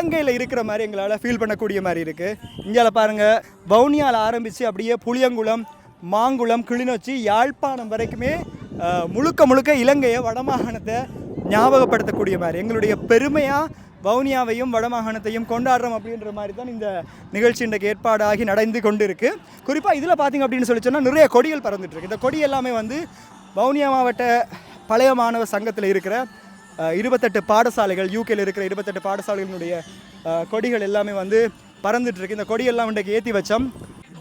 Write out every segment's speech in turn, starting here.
இலங்கையில் இருக்கிற மாதிரி எங்களால் ஃபீல் பண்ணக்கூடிய மாதிரி இருக்குது இந்தியாவில் பாருங்கள் வவுனியாவில் ஆரம்பித்து அப்படியே புளியங்குளம் மாங்குளம் கிளிநொச்சி யாழ்ப்பாணம் வரைக்குமே முழுக்க முழுக்க இலங்கையை வடமாகாணத்தை ஞாபகப்படுத்தக்கூடிய மாதிரி எங்களுடைய பெருமையாக வவுனியாவையும் வடமாகாணத்தையும் கொண்டாடுறோம் அப்படின்ற மாதிரி தான் இந்த நிகழ்ச்சி இன்றைக்கு ஏற்பாடாகி நடந்து கொண்டு இருக்குது குறிப்பாக இதில் பார்த்தீங்க அப்படின்னு சொல்லி சொன்னால் நிறைய கொடிகள் பறந்துட்டுருக்கு இந்த கொடி எல்லாமே வந்து வவுனியா மாவட்ட பழைய மாணவ சங்கத்தில் இருக்கிற இருபத்தெட்டு பாடசாலைகள் யூகேல இருக்கிற இருபத்தெட்டு பாடசாலைகளினுடைய கொடிகள் எல்லாமே வந்து பறந்துட்டு இருக்கு இந்த கொடியெல்லாம் இன்றைக்கு ஏற்றி வச்சோம்.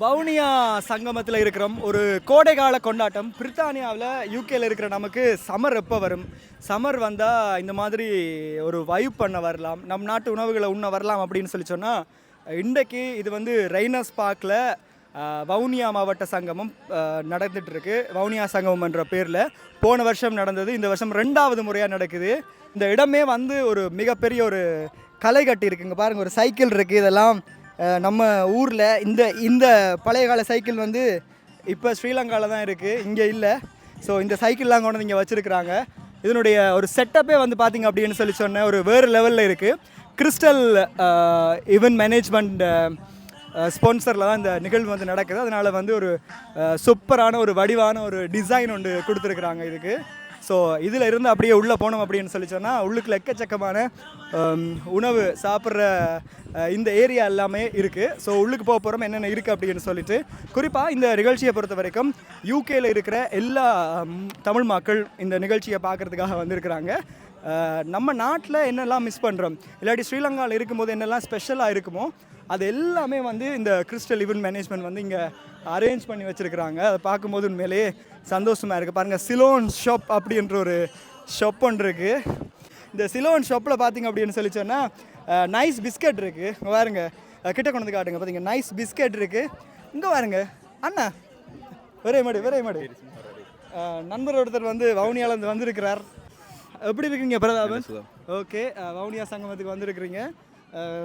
வவுனியா சங்கமத்தில் இருக்கிறோம். ஒரு கோடைகால கொண்டாட்டம். பிரித்தானியாவில் யூகேல இருக்கிற நமக்கு சமர் எப்போ வரும்? சமர் வந்தால் இந்த மாதிரி ஒரு வைப் பண்ண வரலாம். நம் நாட்டு உணவுகளை உண்ண வரலாம் அப்படின்னு சொல்லி சொன்னால் இன்றைக்கு இது வந்து ரெய்னஸ் பார்க்கில் வவுனியா மாவட்ட சங்கமம் நடந்துகிட்ருக்கு வவுனியா சங்கமம் என்ற பேரில் போன வருஷம் நடந்தது. இந்த வருஷம் ரெண்டாவது முறையாக நடக்குது. இந்த இடமே வந்து ஒரு மிகப்பெரிய ஒரு கலை கட்டி இருக்குங்க பாருங்கள் ஒரு சைக்கிள் இருக்குது இதெல்லாம் நம்ம ஊரில் இந்த இந்த பழைய கால சைக்கிள் வந்து இப்போ ஸ்ரீலங்காவில் தான் இருக்குது இங்கே இல்லை. ஸோ இந்த சைக்கிள்லாம் கொண்டு வந்து இங்கே வச்சுருக்குறாங்க. இதனுடைய ஒரு செட்டப்பே வந்து பார்த்திங்க அப்படின்னு சொல்லி சொன்ன ஒரு வேறு லெவலில் இருக்குது கிறிஸ்டல் ஈவென்ட் மேனேஜ்மெண்ட் ஸ்பான்சரில் தான் இந்த நிகழ்வு வந்து நடக்குது. அதனால் வந்து ஒரு சூப்பரான ஒரு வடிவான ஒரு டிசைன் ஒன்று கொடுத்துருக்குறாங்க இதுக்கு. ஸோ இதில் இருந்து அப்படியே உள்ளே போனோம் அப்படின்னு சொல்லி சொன்னால் உள்ளுக்குள்ள எக்கச்சக்கமான உணவு சாப்பிட்ற இந்த ஏரியா எல்லாமே இருக்குது ஸோ உள்ளுக்கு போக போகிறோம் என்னென்ன இருக்குது அப்படின்னு சொல்லிட்டு. குறிப்பாக இந்த நிகழ்ச்சியை பொறுத்த வரைக்கும் யூகேயில் இருக்கிற எல்லா தமிழ் மக்கள் இந்த நிகழ்ச்சியை பார்க்குறதுக்காக வந்திருக்கிறாங்க. நம்ம நாட்டில் என்னெல்லாம் மிஸ் பண்ணுறோம் இல்லாட்டி ஸ்ரீலங்காவில் இருக்கும்போது என்னெல்லாம் ஸ்பெஷலாக இருக்குமோ? அது எல்லாமே வந்து இந்த கிறிஸ்டல் ஈவென்ட் மேனேஜ்மெண்ட் வந்து இங்கே அரேஞ்ச் பண்ணி வச்சுருக்கிறாங்க. அதை பார்க்கும்போது உண்மையிலேயே சந்தோஷமாக இருக்குது பாருங்கள் சிலோன் ஷாப் அப்படின்ற ஒரு ஷாப் ஒன்று இருக்குது இந்த சிலோன் ஷாப்பில் பார்த்தீங்க அப்படின்னு சொல்லி சொன்னால் நைஸ் பிஸ்கட் இருக்குது பாருங்க கிட்ட கொண்டு வந்து காட்டுங்க. பார்த்தீங்க நைஸ் பிஸ்கட் இருக்குது இங்கே பாருங்க அண்ணா ஒரே மாடு ஒரே மாடு. நண்பர் ஒருத்தர் வந்து வவுனியாலேருந்து வந்திருக்கிறார். எப்படி இருக்கீங்க பிரதாபன் ஓகே வவுனியா சங்கமத்துக்கு வந்திருக்கிறீங்க.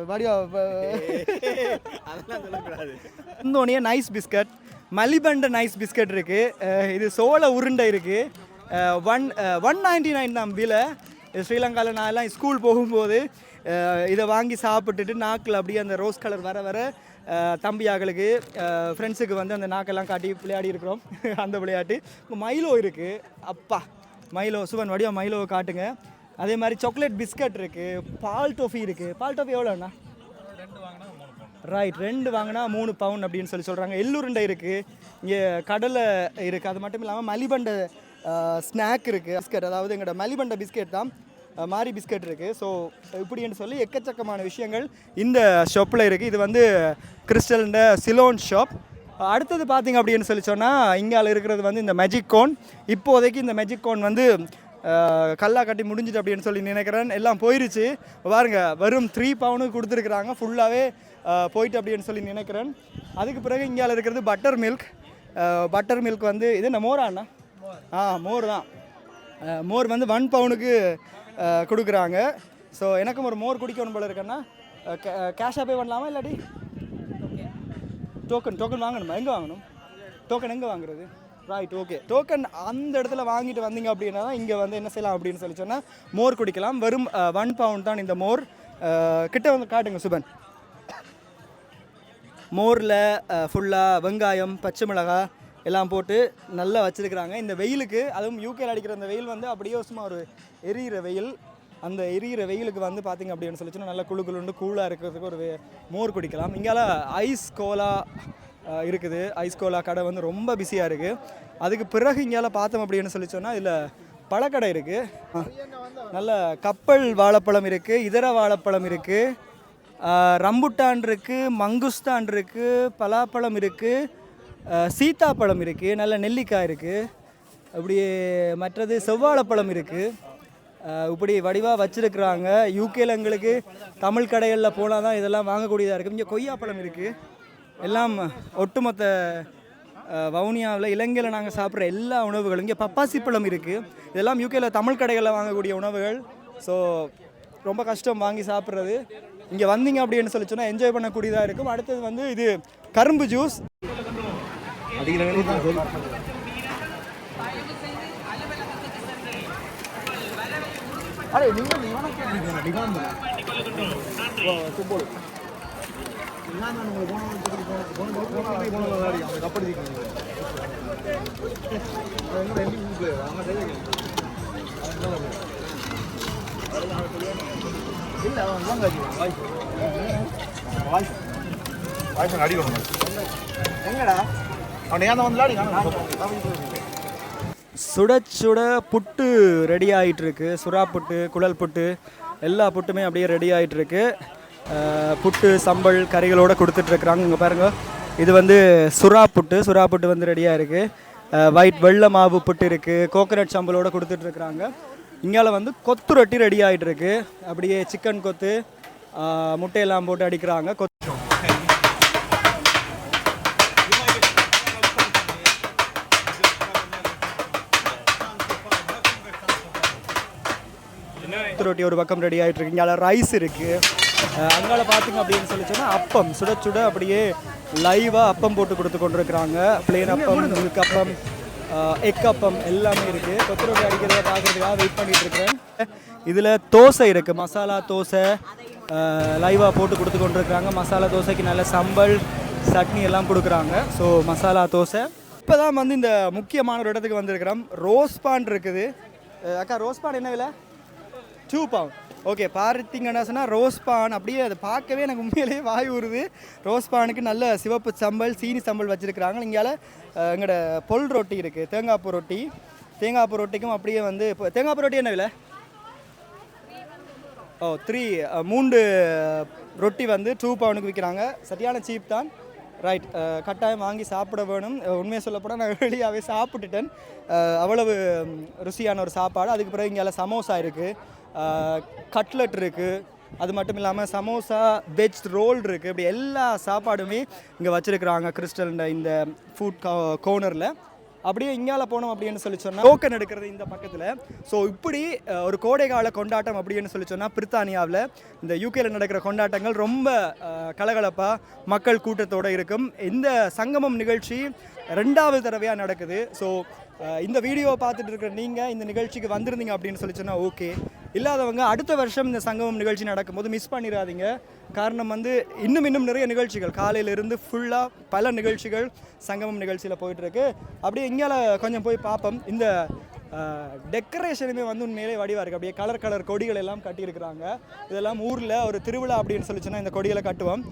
வடிவா அதெல்லாம் சொல்லக்கூடாது. நைஸ் பிஸ்கட் மலிபண்ட நைஸ் பிஸ்கட் இருக்குது இது சோள உருண்டை இருக்குது ஒன் ஒன் நைன்டி நைன் தான் பில ஸ்ரீலங்காவில் நான் எல்லாம் ஸ்கூல் போகும்போது இதை வாங்கி சாப்பிட்டுட்டு நாக்கில் அப்படியே அந்த ரோஸ் கலர் வர வர தம்பியாக்களுக்கு ஃப்ரெண்ட்ஸுக்கு வந்து அந்த நாக்கெல்லாம் காட்டி விளையாடி இருக்கிறோம். அந்த விளையாட்டு. மைலோ இருக்குது அப்பா மைலோ சுவன் வடிவா மைலோவை காட்டுங்க. அதே மாதிரி சாக்லேட் பிஸ்கட் இருக்குது பால் டோஃபி இருக்குது பால் டோஃபி எவ்வளோண்ணா ரைட் ரெண்டு வாங்கினா மூணு பவுன் அப்படின்னு சொல்லி சொல்கிறாங்க எள்ளுருண்டை இருக்குது இங்கே கடலை இருக்குது அது மட்டும் இல்லாமல் மலிபண்டை ஸ்நாக் இருக்குது பிஸ்கட் அதாவது எங்களோட மலிபண்ட பிஸ்கெட் தான் மாரி பிஸ்கட் இருக்குது ஸோ இப்படின்னு சொல்லி எக்கச்சக்கமான விஷயங்கள் இந்த ஷாப்பில் இருக்குது இது வந்து கிறிஸ்டல்ன்ற சிலோன் ஷாப் அடுத்தது பார்த்திங்க அப்படின்னு சொல்லி சொன்னால் இங்கால இருக்கிறது வந்து இந்த மேஜிக் கோன் இப்போதைக்கு இந்த மேஜிக் கோன் வந்து கல்லா கட்டி முடிஞ்சுது அப்படின்னு சொல்லி நினைக்கிறேன். எல்லாம் போயிருச்சு. பாருங்க வெறும் த்ரீ பவுனுக்கு கொடுத்துருக்குறாங்க. ஃபுல்லாகவே போயிட்டு அப்படின்னு சொல்லி நினைக்கிறேன். அதுக்கு பிறகு இங்கால இருக்கிறது பட்டர் மில்க் பட்டர் மில்க் வந்து இது என்ன மோரா அண்ணா? ஆ மோர் தான். மோர் வந்து ஒன் பவுனுக்கு கொடுக்குறாங்க. ஸோ எனக்கும் ஒரு மோர் குடிக்கணும் போல இருக்கேன்னா கேஷாக பே பண்ணலாமா இல்லாட்டி? டோக்கன் டோக்கன் வாங்கணுமா? எங்கே வாங்கணும்? டோக்கன் எங்கே வாங்குறது? ரைட் ஓகே டோக்கன் அந்த இடத்துல வாங்கிட்டு வந்தீங்க அப்படின்னா தான் இங்கே வந்து என்ன செய்யலாம் அப்படின்னு சொல்லி சொன்னால் மோர் குடிக்கலாம். வெறும் ஒன் பவுண்ட் தான் இந்த மோர். கிட்ட வந்து காட்டுங்க சுபன். மோரில் ஃபுல்லாக வெங்காயம் பச்சை மிளகாய் எல்லாம் போட்டு நல்லா வச்சுருக்குறாங்க. இந்த வெயிலுக்கு அதுவும் யூகேல அடிக்கிற அந்த வெயில் வந்து அப்படியே சும்மா ஒரு எரியிற வெயில். அந்த எரியிற வெயிலுக்கு வந்து பார்த்திங்க அப்படின்னு சொல்லி சொன்னா நல்லா குழு குழுண்டு கூலாக இருக்கிறதுக்கு ஒரு மோர் குடிக்கலாம். இங்கால ஐஸ் கோலா இருக்குது. ஐஸ்கோலா கடை வந்து ரொம்ப பிஸியாக இருக்குது அதுக்கு பிறகு இங்கேயால் பார்த்தோம் அப்படின்னு சொல்லி சொன்னால் இதில் பழக்கடை இருக்குது நல்ல கப்பல் வாழைப்பழம் இருக்குது இதர வாழைப்பழம் இருக்குது ரம்புட்டான் இருக்குது மங்குஸ்தான் இருக்குது பலாப்பழம் இருக்குது சீத்தாப்பழம் இருக்குது நல்ல நெல்லிக்காய் இருக்குது அப்படியே மற்றது செவ்வாழைப்பழம் இருக்குது இப்படி வடிவாக வச்சுருக்குறாங்க. யூகேல எங்களுக்கு தமிழ் கடைகளில் போனால் தான் இதெல்லாம் வாங்கக்கூடியதாக இருக்குது இங்கே கொய்யாப்பழம் இருக்குது எல்லாம் ஒட்டுமொத்த வவுனியாவில் இலங்கையில் நாங்கள் சாப்பிட்ற எல்லா உணவுகளும் இங்கே பப்பாசி பழம் இருக்குது இதெல்லாம் யூகேல தமிழ் கடைகளில் வாங்கக்கூடிய உணவுகள். ஸோ ரொம்ப கஷ்டம் வாங்கி சாப்பிட்றது. இங்கே வந்தீங்க அப்படின்னு சொல்லி சொன்னால் என்ஜாய் பண்ணக்கூடியதாக இருக்கும். அடுத்தது வந்து இது கரும்பு ஜூஸ் அடே நீங்கள் வாய்ஸ் அடிக்கணும் எங்கடா அவன் ஏன் வந்து சுட சுட புட்டு ரெடி ஆயிட்டு இருக்கு சுறா புட்டு குழல் புட்டு எல்லா புட்டுமே அப்படியே ரெடி ஆயிட்டு இருக்கு புட்டு சம்பல் கறிகளோடு கொடுத்துட்ருக்குறாங்க. இங்கே பாருங்க. இது வந்து சுறா புட்டு. சுறா புட்டு வந்து ரெடியாக இருக்குது ஒயிட் வெள்ளை மாவு புட்டு இருக்குது கோகனட் சம்பலோடு கொடுத்துட்ருக்குறாங்க. இங்கால வந்து கொத்து ரொட்டி ரெடி ஆகிட்டுருக்கு அப்படியே சிக்கன் கொத்து முட்டையெல்லாம் போட்டு அடிக்கிறாங்க. கொத்து கொத்து ரொட்டி ஒரு பக்கம் ரெடி ஆகிட்டு இருக்கு. இங்கே ரைஸ் இருக்குது அங்கால பார்த்தீங்க அப்படின்னு சொல்லி சொன்னா அப்பம் சுட சுட அப்படியே லைவாக அப்பம் போட்டு கொடுத்து கொண்டிருக்கிறாங்க. பிளேன் அப்பம் மில்க் அப்பம் எக் அப்பம் எல்லாமே இருக்கு. கொத்து ரொட்டி அடிக்கிறத பார்க்கறதுக்காக வெயிட் பண்ணிட்டு இருக்கிறேன். இதில் தோசை இருக்கு. மசாலா தோசை லைவாக போட்டு கொடுத்து கொண்டிருக்கிறாங்க. மசாலா தோசைக்கு நல்ல சம்பல் சட்னி எல்லாம் கொடுக்குறாங்க. ஸோ மசாலா தோசை. இப்போ தான் வந்து இந்த முக்கியமான ஒரு இடத்துக்கு வந்திருக்கிறோம். ரோஸ் பான் இருக்குது. அக்கா ரோஸ் பான் என்ன விலை? டூ பவுண்ட் ஓகே பார்த்தீங்கன்னா சொன்னால் ரோஸ் பான் அப்படியே அதை பார்க்கவே எனக்கு உண்மையிலேயே வாய் உருது ரோஸ் பானுக்கு நல்ல சிவப்பு சம்பல் சீனி சம்பல் வச்சுருக்கிறாங்க. இங்கால எங்களோட பொல் ரொட்டி இருக்குது தேங்காய்ப்பூ ரொட்டி. தேங்காய்ப்பூ ரொட்டிக்கும் அப்படியே வந்து இப்போ தேங்காய்ப்பூ ரொட்டி என்ன விலை? ஓ த்ரீ மூன்று ரொட்டி வந்து டூ பவுனுக்கு விற்கிறாங்க. சரியான சீப் தான். ரைட் கட்டாயம் வாங்கி சாப்பிட வேணும். உண்மையை சொல்லப்போனால் நான் வெளியாகவே சாப்பிட்டுட்டேன். அவ்வளவு ருசியான ஒரு சாப்பாடு. அதுக்கு பிறகு இங்கே சமோசா இருக்குது கட்லெட் இருக்குது அது மட்டும் இல்லாமல் சமோசா வெஜ் ரோல் இருக்குது இப்படி எல்லா சாப்பாடுமே இங்கே வச்சுருக்குறாங்க கிறிஸ்டல் இந்த ஃபுட் கோனரில் அப்படியே இங்கால போனோம் அப்படின்னு சொல்லி சொன்னால் டோக்கன் எடுக்கிறது இந்த பக்கத்தில். ஸோ இப்படி ஒரு கோடைகால கொண்டாட்டம் அப்படின்னு சொல்லி சொன்னால் பிரித்தானியாவில் இந்த யூகேல நடக்கிற கொண்டாட்டங்கள் ரொம்ப கலகலப்பாக மக்கள் கூட்டத்தோடு இருக்கும். இந்த சங்கமம் நிகழ்ச்சி ரெண்டாவது தடவையாக நடக்குது. ஸோ இந்த வீடியோவை பார்த்துட்டு இருக்கிற நீங்கள் இந்த நிகழ்ச்சிக்கு வந்திருந்தீங்க அப்படின்னு சொல்லி சொன்னால் ஓகே இல்லாதவங்க அடுத்த வருஷம் இந்த சங்கமம் நிகழ்ச்சி நடக்கும்போது மிஸ் பண்ணிடாதீங்க காரணம் வந்து இன்னும் இன்னும் நிறைய நிகழ்ச்சிகள். காலையிலிருந்து ஃபுல்லாக பல நிகழ்ச்சிகள் சங்கமம் நிகழ்ச்சியில் போயிட்டுருக்கு. அப்படியே இங்கால கொஞ்சம் போய் பார்ப்போம் இந்த டெக்கரேஷனுமே வந்து உண்மையிலே வடிவாக இருக்குது அப்படியே கலர் கலர் கொடிகள் எல்லாம் கட்டியிருக்கிறாங்க. இதெல்லாம் ஊரில் ஒரு திருவிழா அப்படின்னு சொல்லி சொன்னால் இந்த கொடிகளை கட்டுவோம்.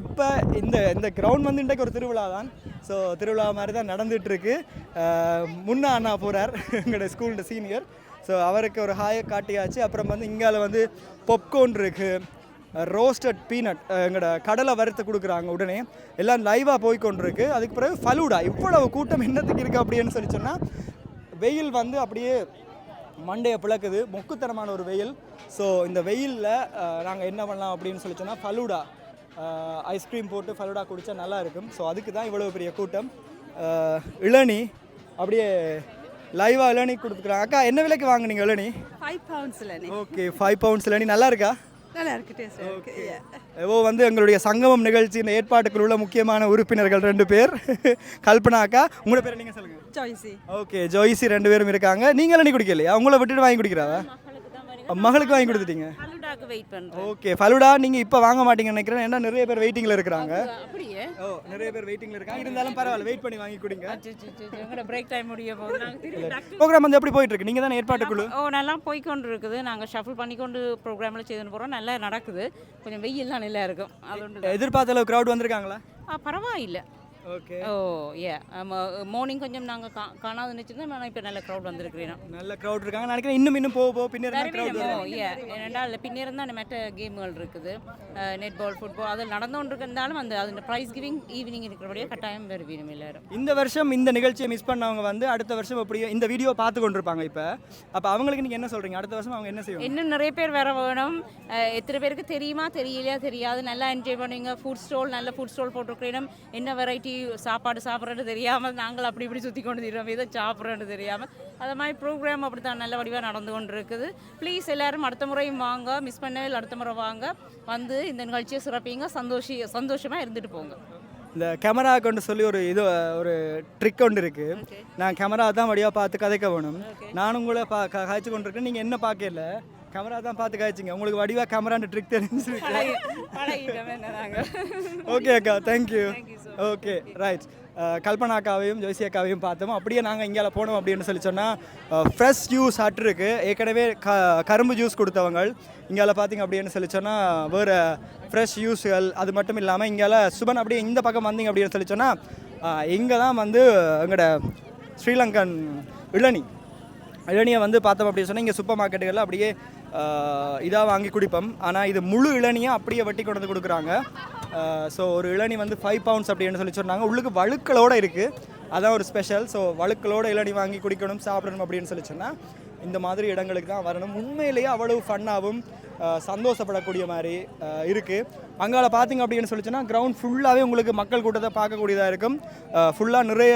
இப்போ இந்த இந்த கிரவுண்ட் வந்து இன்றைக்கு ஒரு திருவிழா தான். ஸோ திருவிழா மாதிரி தான் நடந்துகிட்ருக்கு முன்னா அண்ணா போகிறார் எங்களோட ஸ்கூலோட சீனியர் ஸோ அவருக்கு ஒரு ஹாயை காட்டியாச்சு. அப்புறம் வந்து இங்கால வந்து பொப்கோன் இருக்குது ரோஸ்டட் பீனட் எங்களோட கடலை வறுத்து கொடுக்குறாங்க உடனே. எல்லாம் லைவாக போய் கொண்டிருக்கு அதுக்கு பிறகு ஃபலூடா இவ்வளவு கூட்டம் என்னத்துக்கு இருக்குது அப்படின்னு சொல்லி சொன்னால் வெயில் வந்து அப்படியே மண்டையை பிளக்குது. மொக்குத்தனமான ஒரு வெயில். ஸோ இந்த வெயிலில் நாங்கள் என்ன பண்ணலாம் அப்படின்னு சொல்லி சொன்னால் ஃபலூடா ஐஸ்கிரீம் போட்டு ஃபலூடா குடித்தா நல்லா இருக்கும். ஸோ அதுக்கு தான் இவ்வளோ பெரிய கூட்டம். இளநி இளநீ அப்படியே லைவாக இளநீ கொடுத்துக்குறாங்க அக்கா என்ன விலைக்கு வாங்குனீங்க இளநீ? ஃபைவ் பவுண்ட்ஸில் ஓகே ஃபைவ் பவுண்ட்ஸ் இளநீ. நல்லா இருக்கா? நல்லா இருக்கு டேஸ்ட் இருக்கு ஓ வந்து எங்களுடைய சங்கமம் நிகழ்ச்சியின் ஏற்பாட்டுக்குள் உள்ள முக்கியமான உறுப்பினர்கள் ரெண்டு பேர். கல்பனா அக்கா உங்களோட பேர் நீங்கள் சொல்லுங்கள் சாய்ஸி ஓகே ஜோய்சி ரெண்டு பேரும் இருக்காங்க. நீங்க இளநீ குடிக்கலையா? உங்களை விட்டுட்டு வாங்கி குடிக்கிறாவா? மகளுக்கு வாங்கி கொடுத்துட்டீங்க? ஃபலூடாக்கு வெயிட் பண்ணுறேன் ஓகே ஃபலுடா? நீங்க இப்போ வாங்க மாட்டீங்கன்னு நினைக்கிறேன். ஏன்னா நிறைய பேர் வெயிட்டிங்ல இருக்கிறாங்க. அப்படியே? ஓ நிறைய பேர் வெயிட்டிங்ல இருக்காங்க. இருந்தாலும் பரவாயில்ல வெயிட் பண்ணி வாங்கி குடிங்க. எங்களோட பிரேக் டைம் முடிய போகுது. நாங்கள் ப்ரோக்ராம் வந்து எப்படி போயிட்டு இருக்கு? நீங்க தானே ஏற்பாட்டுக்குழு ஓ நல்லா போய்க்கொண்டு இருக்குது நாங்கள் ஷஃபிள் பண்ணிக்கொண்டு ப்ரோக்ராமில் செய்துன்னு போகிறோம் நல்லா நடக்குது. கொஞ்சம் வெயில்லாம் நல்லா இருக்கும். அது எதிர்பார்த்த அளவு crowd வந்திருக்காங்களா? பரவாயில்ல. ஓகே ஓ ஏ மார்னிங் கொஞ்சம் நாங்கள் கா காணாது நினச்சிருந்தோம். ஆனால் இப்போ நல்ல க்ரௌட் வந்திருக்கிறேன் நல்ல crowd இருக்காங்க. நினைக்கிறேன் இன்னும் இன்னும் போக போக பின்னர் ஏ அதில் பின்னிருந்தா அந்த மெட்ட கேம்கள் இருக்குது. நெட் பால் ஃபுட்பால் அது நடந்து கொண்டு இருந்தாலும் அந்த அது ப்ரைஸ் கிவிங் ஈவினிங் இருக்கிறபடியே கட்டாயம் வருவீங்க எல்லாரும். இந்த வருஷம் இந்த நிகழ்ச்சியை மிஸ் பண்ணவங்க வந்து அடுத்த வருஷம் அப்படியே இந்த வீடியோ பார்த்து கொண்டிருப்பாங்க இப்போ. அப்போ அவங்களுக்கு நீங்க என்ன சொல்றீங்க? அடுத்த வருஷம் அவங்க என்ன செய்வாங்க? இன்னும் நிறைய பேர் வர வேணும். எத்தனை பேருக்கு தெரியுமா? தெரியலையா? தெரியாது. நல்லா என்ஜாய் பண்ணுவீங்க. ஃபுட் ஸ்டால் நல்ல ஃபுட் ஸ்டால் போட்டிருக்கிறோம் என்ன வெரைட்டி சாப்பாடு சாப்பிட்றது தெரியாமல் நாங்கள் அப்படி இப்படி சுற்றி கொண்டு தருவோம் எதை சாப்பிட்றோன்னு தெரியாமல். அது மாதிரி ப்ரோக்ராம் அப்படி தான் நல்ல வடிவாக நடந்து கொண்டு இருக்குது ப்ளீஸ் எல்லாரும் அடுத்த முறையும் வாங்க. மிஸ் பண்ணவே இல்லை, அடுத்த முறை வாங்க. வந்து இந்த நிகழ்ச்சியை சிறப்பீங்க. சந்தோஷி சந்தோஷமாக இருந்துட்டு போங்க. இந்த கேமரா கொண்டு சொல்லி ஒரு இது ஒரு ட்ரிக் ஒன்று இருக்கு. நான் கேமரா தான் வழியாக பார்த்து கதைக்க வேணும். நானும் உங்களை பா காய்ச்சி கொண்டிருக்கேன். நீங்கள் என்ன பார்க்கல? கேமரா தான் பார்த்து காய்ச்சிங்க உங்களுக்கு வடிவா கேமரான்ற ட்ரிக் தெரிஞ்சிருக்கு. ஓகே அக்கா thank you okay right Kalpana அக்காவையும் Joshi அக்காவையும் பார்த்தோம். அப்படியே நாங்கள் இங்கே போனோம் அப்படின்னு சொல்லி சொன்னால் ஃப்ரெஷ் ஜூஸ் ஹட் இருக்கு. ஏற்கனவே க கரும்பு ஜூஸ் கொடுத்தவங்க இங்கால பார்த்தீங்க அப்படின்னு சொல்லி சொன்னால் வேறு ஃப்ரெஷ் ஜூஸ்கள் அது மட்டும் இல்லாமல் இங்கால சுபன் அப்படியே இந்த பக்கம் வந்தீங்க அப்படின்னு சொல்லி சொன்னால் இங்கே தான் வந்து எங்களோட ஸ்ரீலங்கன் இளநி. இளநியை வந்து பார்த்தோம் அப்படின்னு சொன்னால் இங்கே சூப்பர் மார்க்கெட்டுகளில் அப்படியே இதாக வாங்கி குடிப்போம். ஆனால் இது முழு இளநியை அப்படியே வெட்டி கொண்டு வந்து கொடுக்குறாங்க. ஸோ ஒரு இளநி வந்து ஃபைவ் பவுண்ட்ஸ் அப்படின்னு சொல்லி சொன்னாங்க. உள்ளுக்கு வழுக்களோட இருக்குது அதான் ஒரு ஸ்பெஷல் ஸோ வழுக்களோட இளநி வாங்கி குடிக்கணும் சாப்பிடணும் அப்படின்னு சொல்லி சொன்னால் இந்த மாதிரி இடங்களுக்கு தான் வரணும். உண்மையிலேயே அவ்வளவு ஃபன்னாகவும் சந்தோஷப்படக்கூடிய மாதிரி இருக்குது அங்கால பார்த்திங்க அப்படின்னு சொல்லி சொன்னால் கிரவுண்ட் ஃபுல்லாகவே உங்களுக்கு மக்கள் கூட்டத்தை பார்க்கக்கூடியதாக இருக்கும். ஃபுல்லாக நிறைய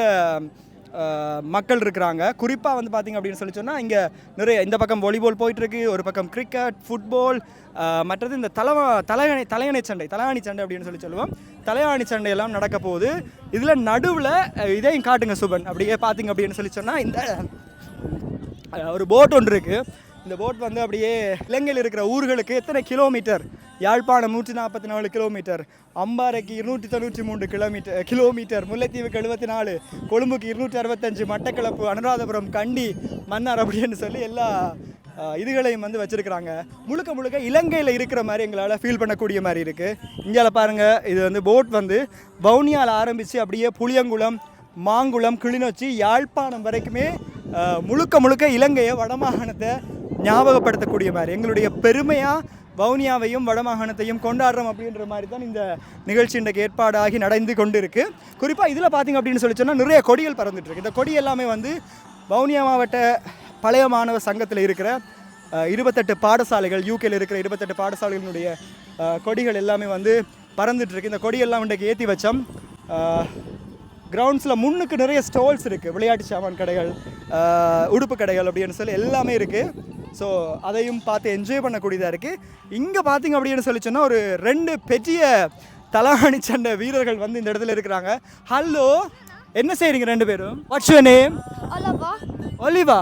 மக்கள் இருக்கிறாங்க. குறிப்பாக வந்து பார்த்திங்க அப்படின்னு சொல்லி சொன்னால் இங்கே நிறைய இந்த பக்கம் வாலிபால் போயிட்டுருக்கு ஒரு பக்கம் கிரிக்கெட் ஃபுட்பால் மற்றது இந்த தலைவா தலையணை தலையணை சண்டை தலையாணி சண்டை அப்படின்னு சொல்லி சொல்லுவோம். தலையாணி சண்டை எல்லாம் நடக்க போகுது. இதில் நடுவில் இதையும் காட்டுங்க சுபன். அப்படியே பார்த்திங்க அப்படின்னு சொல்லி சொன்னால் இந்த ஒரு போட் ஒன்று இருக்குது இந்த போட் வந்து அப்படியே இலங்கையில் இருக்கிற ஊர்களுக்கு எத்தனை கிலோமீட்டர் யாழ்ப்பாணம் நூற்றி நாற்பத்தி நாலு கிலோமீட்டர் அம்பாறைக்கு இருநூற்றி தொண்ணூற்றி மூன்று கிலோமீட்டர் கிலோமீட்டர் முல்லைத்தீவுக்கு எழுபத்தி நாலு கொழும்புக்கு இருநூற்றி அறுபத்தஞ்சு மட்டக்களப்பு அனுராதபுரம் கண்டி மன்னார் அப்படின்னு சொல்லி எல்லா இதுகளையும் வந்து வச்சுருக்கிறாங்க. முழுக்க முழுக்க இலங்கையில் இருக்கிற மாதிரி எங்களால் ஃபீல் பண்ணக்கூடிய மாதிரி இருக்குது இந்தியால பாருங்கள் இது வந்து போட் வந்து வவுனியாவில் ஆரம்பித்து அப்படியே புளியங்குளம் மாங்குளம் கிளிநொச்சி யாழ்ப்பாணம் வரைக்குமே முழுக்க முழுக்க இலங்கையை வடமாகாணத்தை ஞாபகப்படுத்தக்கூடிய மாதிரி எங்களுடைய பெருமையாக வவுனியாவையும் வடமாகாணத்தையும் கொண்டாடுறோம் அப்படின்ற மாதிரி தான் இந்த நிகழ்ச்சி இன்றைக்கு ஏற்பாடாகி நடந்து கொண்டு இருக்குது குறிப்பாக இதில் பார்த்தீங்க அப்படின்னு சொல்லி சொன்னால் நிறைய கொடிகள் பறந்துட்டுருக்கு இந்த கொடி எல்லாமே வந்து வவுனியா மாவட்ட பழைய மாணவர் சங்கத்தில் இருக்கிற இருபத்தெட்டு பாடசாலைகள் யூகேயில் இருக்கிற இருபத்தெட்டு பாடசாலைகளினுடைய கொடிகள் எல்லாமே வந்து பறந்துட்டுருக்கு இந்த கொடியெல்லாம் இன்றைக்கு ஏற்றி வச்சோம். கிரவுண்ட்ஸில் முன்னுக்கு நிறைய ஸ்டால்ஸ் இருக்குது விளையாட்டு சாமான் கடைகள் உடுப்பு கடைகள் அப்படின்னு சொல்லி எல்லாமே இருக்குது ஸோ அதையும் பார்த்து என்ஜாய் பண்ணக்கூடியதாக இருக்குது இங்கே பார்த்தீங்க அப்படின்னு சொல்லி சொன்னால் ஒரு ரெண்டு பெரிய தலாணி சண்டை வீரர்கள் வந்து இந்த இடத்துல இருக்கிறாங்க ஹலோ என்ன செய்றீங்க ரெண்டு பேரும் what's your name Oliver. Oliver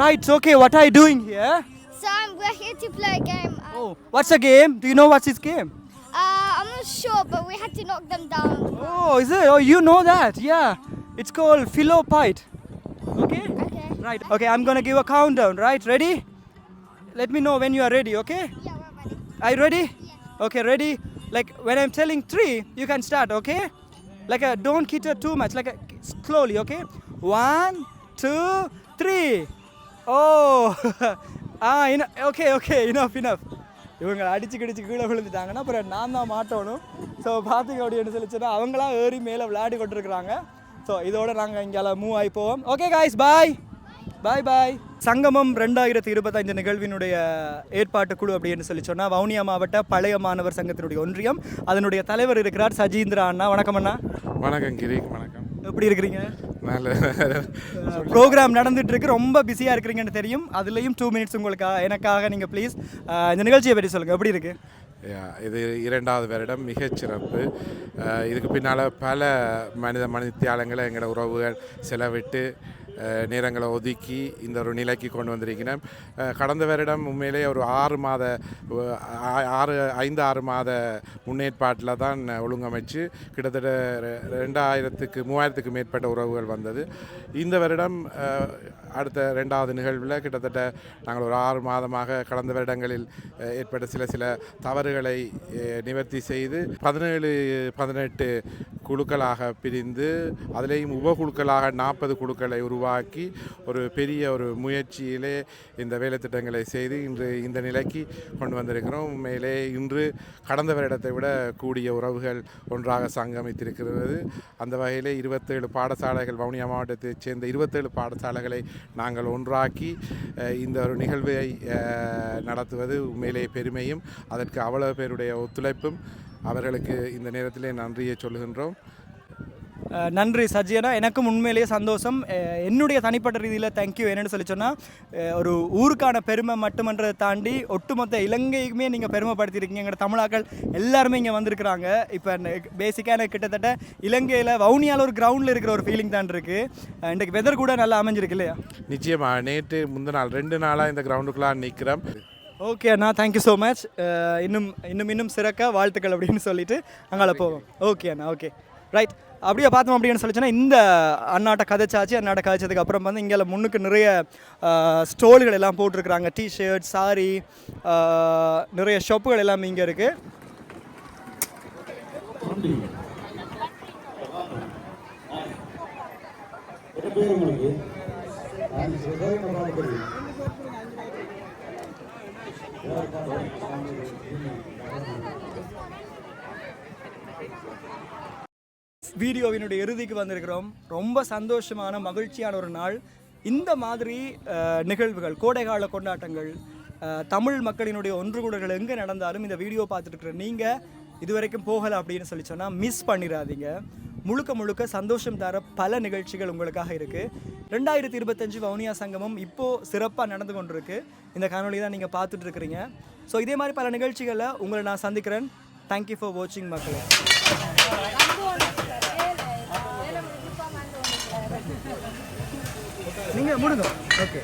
right okay what are doing here um, we're here to play a game. Uh, oh what's a game do you know what's is game uh, I'm not sure, but we had to knock them down. Oh, is it? Oh, you know that? Yeah. It's called Philopite. Okay? Okay. Right. Okay, I'm gonna give a countdown, right? Ready? Let me know when you are ready, okay? Yeah. Are you ready? Yeah. Okay, ready? Like when I'm telling three, you can start, okay? Like a, don't kitter too much, like a, slowly, okay? One, two, three. Oh, ah, enough. okay, okay, enough, enough. இவங்க அடிச்சு கிடிச்சு கீழே விழுந்துட்டாங்கன்னா அப்புறம் நான் தான் மாட்டணும் so பார்த்தீங்க அப்படின்னு சொல்லி சொன்னா அவங்களா ஏறி மேலே விளையாடி கொண்டிருக்கிறாங்க ஸோ இதோட நாங்கள் இங்கே மூவ் ஆகி போவோம் ஓகே காய்ஸ் பாய் பாய் பாய் சங்கமம் ரெண்டாயிரத்தி இருபத்தஞ்சு நிகழ்வினுடைய ஏற்பாட்டு குழு அப்படின்னு சொல்லி சொன்னால் வவுனியா மாவட்ட பழைய மாணவர் சங்கத்தினுடைய ஒன்றியம். அதனுடைய தலைவர் இருக்கிறார் சஜீந்திரா அண்ணா. வணக்கம் அண்ணா. வணக்கம் கிரீக் வணக்கம். எப்படி இருக்கிறீங்க? நல்ல ப்ரோக்ராம் நடந்துட்டு இருக்கு ரொம்ப பிஸியாக இருக்கிறீங்கன்னு தெரியும். அதுலேயும் டூ மினிட்ஸ் உங்களுக்காக எனக்காக நீங்கள் ப்ளீஸ் இந்த நிகழ்ச்சியை பற்றி சொல்லுங்கள் எப்படி இருக்கு? யா, இது இரண்டாவது வருடம். மிகச் சிறப்பு. அஹ், இதுக்கு பின்னால் பல மனித மனித்தியாலங்களை எங்களோட உறவுகள் செலவிட்டு நேரங்களை ஒதுக்கி இந்த ஒரு நிலைக்கு கொண்டு வந்திருக்கிறேன். கடந்த வருடம் உண்மையிலே ஒரு ஆறு மாத ஆறு ஐந்து ஆறு மாத முன்னேற்பாட்டில் தான் ஒழுங்கமைச்சு கிட்டத்தட்ட ரெ- ரெண்டாயிரத்துக்கு மூவாயிரத்துக்கு மேற்பட்ட உறவுகள் வந்தது. இந்த வருடம் அடுத்த ரெண்டாவது நிகழ்வில் கிட்டத்தட்ட நாங்கள் ஒரு ஆறு மாதமாக கடந்த வருடங்களில் ஏற்பட்ட சில சில தவறுகளை நிவர்த்தி செய்து பதினேழு பதினெட்டு குழுக்களாக பிரிந்து அதிலேயும் உபகுழுக்களாக நாற்பது குழுக்களை உருவாக்கி ஒரு பெரிய ஒரு முயற்சியிலே இந்த வேலைத்திட்டங்களை செய்து இன்று இந்த நிலைக்கு கொண்டு வந்திருக்கிறோம். மேலே இன்று கடந்த வருடத்தை விட கூடிய உறவுகள் ஒன்றாக சங்கமித்திருக்கிறது. அந்த வகையிலே இருபத்தேழு பாடசாலைகள் வவுனியா மாவட்டத்தைச் சேர்ந்த இருபத்தேழு பாடசாலைகளை நாங்கள் ஒன்றாக்கி இந்த ஒரு நிகழ்வை நடத்துவது உண்மையிலே பெருமையும் அதற்கு அவ்வளவு பேருடைய ஒத்துழைப்பும் அவர்களுக்கு இந்த நேரத்திலே நன்றியை சொல்லுகின்றோம். நன்றி சஜியனா எனக்கும் உண்மையிலேயே சந்தோஷம். என்னுடைய தனிப்பட்ட ரீதியில் தேங்க்யூ என்னென்னு சொல்லி சொன்னால் ஒரு ஊருக்கான பெருமை மட்டுமன்றதை தாண்டி ஒட்டுமொத்த இலங்கைக்குமே நீங்கள் பெருமைப்படுத்தியிருக்கீங்க எங்களோட தமிழாக்கள் எல்லாருமே இங்கே வந்திருக்கிறாங்க. இப்போ பேசிக்காக எனக்கு கிட்டத்தட்ட இலங்கையில் வவுனியாவில் ஒரு கிரவுண்டில் இருக்கிற ஒரு ஃபீலிங் தான் இருக்குது இன்றைக்கு வெதர் கூட நல்லா அமைஞ்சிருக்கு இல்லையா? நிச்சயமாக நேற்று முந்தின நாள் ரெண்டு நாளாக இந்த கிரவுண்டுக்குள்ளே நிற்கிறோம் ஓகே அண்ணா தேங்க்யூ ஸோ மச் இன்னும் இன்னும் இன்னும் சிறக்க வாழ்த்துக்கள் அப்படின்னு சொல்லிட்டு அங்கால போவோம். ஓகே அண்ணா ஓகே ரைட் அப்படியே பார்த்தோம் அப்படின்னு சொல்லிச்சுன்னா இந்த அண்ணாட்ட கதைச்சாச்சு அண்ணாட்ட கதைச்சதுக்கு அப்புறம் வந்து இங்கே முன்னுக்கு நிறைய ஸ்டோல்கள் எல்லாம் போட்டிருக்கிறாங்க. டிஷர்ட் சாரி நிறைய ஷாப்புகள் எல்லாம் இங்கே இருக்குது வீடியோவினுடைய இறுதிக்கு வந்திருக்கிறோம். ரொம்ப சந்தோஷமான மகிழ்ச்சியான ஒரு நாள். இந்த மாதிரி நிகழ்வுகள் கோடைகால கொண்டாட்டங்கள் தமிழ் மக்களினுடைய ஒன்று கூடல்கள் எங்கே நடந்தாலும் இந்த வீடியோ பார்த்துட்டு இருக்கிற நீங்கள் இதுவரைக்கும் போகலை அப்படின்னு சொல்லி சொன்னால் மிஸ் பண்ணிடாதீங்க. முழுக்க முழுக்க சந்தோஷம் தர பல நிகழ்ச்சிகள் உங்களுக்காக இருக்குது ரெண்டாயிரத்தி இருபத்தஞ்சு வவுனியா சங்கமம் இப்போது சிறப்பாக நடந்து கொண்டிருக்கு. இந்த காணொலி தான் நீங்கள் பார்த்துட்டு இருக்கிறீங்க. ஸோ இதே மாதிரி பல நிகழ்ச்சிகளில் உங்களை நான் சந்திக்கிறேன். தேங்க்யூ ஃபார் வாட்சிங் மக்களே. நீங்கள் முடுங்க. ஓகே